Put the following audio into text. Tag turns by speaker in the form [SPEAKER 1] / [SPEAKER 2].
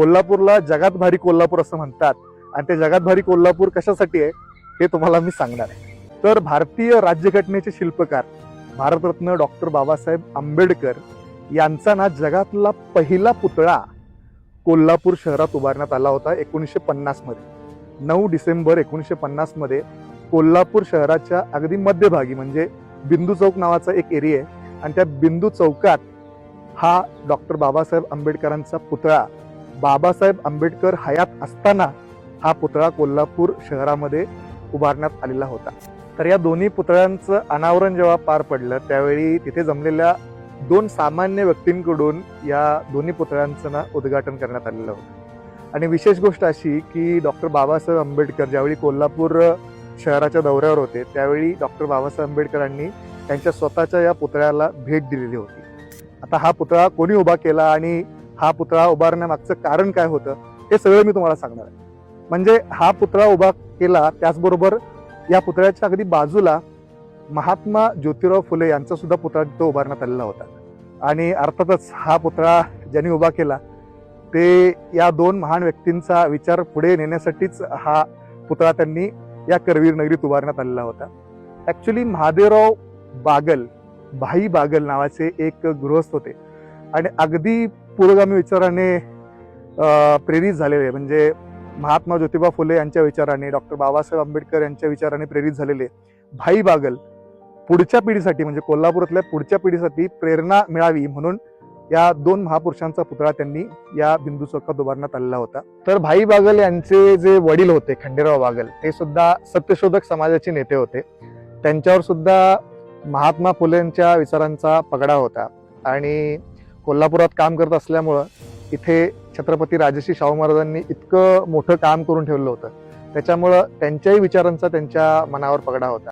[SPEAKER 1] कोल्हापूरला जगात भारी कोल्हापूर असं म्हणतात. आणि ते जगात भारी कोल्हापूर कशासाठी आहे हे तुम्हाला मी सांगणार आहे. तर भारतीय राज्यघटनेचे शिल्पकार भारतरत्न डॉक्टर बाबासाहेब आंबेडकर यांचा ना जगातला पहिला पुतळा कोल्हापूर शहरात उभारण्यात आला होता एकोणीसशे पन्नासमध्ये नऊ डिसेंबर एकोणीसशे पन्नासमध्ये कोल्हापूर शहराच्या अगदी मध्यभागी म्हणजे बिंदू चौक नावाचा एक एरिया आहे. आणि त्या बिंदू चौकात हा डॉक्टर बाबासाहेब आंबेडकरांचा पुतळा बाबासाहेब आंबेडकर हयात असताना हा पुतळा कोल्हापूर शहरामध्ये उभारण्यात आलेला होता. तर या दोन्ही पुतळ्यांचं अनावरण जेव्हा पार पडलं त्यावेळी तिथे जमलेल्या दोन सामान्य व्यक्तींकडून या दोन्ही पुतळ्यांचं ना उद्घाटन करण्यात आलेलं होतं. आणि विशेष गोष्ट अशी की डॉक्टर बाबासाहेब आंबेडकर ज्यावेळी कोल्हापूर शहराच्या दौऱ्यावर होते त्यावेळी डॉक्टर बाबासाहेब आंबेडकरांनी त्यांच्या स्वतःच्या या पुतळ्याला भेट दिलेली होती. आता हा पुतळा कोणी उभा केला आणि हा पुतळा उभारण्यामागचं कारण काय होतं हे सगळं मी तुम्हाला सांगणार आहे. म्हणजे हा पुतळा उभा केला त्याचबरोबर या पुतळ्याच्या अगदी बाजूला महात्मा ज्योतिराव फुले यांचा सुद्धा पुतळा तिथं उभारण्यात आलेला होता. आणि अर्थातच हा पुतळा ज्यांनी उभा केला ते या दोन महान व्यक्तींचा विचार पुढे नेण्यासाठीच हा पुतळा त्यांनी या करवीर नगरीत उभारण्यात आलेला होता. ॲक्च्युली महादेवराव बागल भाई बागल नावाचे एक गृहस्थ होते. आणि अगदी पुरोगामी विचाराने प्रेरित झालेले म्हणजे महात्मा ज्योतिबा फुले यांच्या विचाराने डॉक्टर बाबासाहेब आंबेडकर यांच्या विचाराने प्रेरित झालेले भाई बागल पुढच्या पिढीसाठी म्हणजे कोल्हापुरातल्या पुढच्या पिढीसाठी प्रेरणा मिळावी म्हणून या दोन महापुरुषांचा पुतळा त्यांनी या बिंदू चौकात उभारण्यात आलेला होता. तर भाई बागल यांचे जे वडील होते खंडेराव बागल ते सुद्धा सत्यशोधक समाजाचे नेते होते. त्यांच्यावर सुद्धा महात्मा फुलेंच्या विचारांचा पगडा होता. आणि कोल्हापुरात काम करत असल्यामुळं इथे छत्रपती राजश्री शाहू महाराजांनी इतकं मोठं काम करून ठेवलं होतं. त्याच्यामुळं त्यांच्याही विचारांचा त्यांच्या मनावर पगडा होता.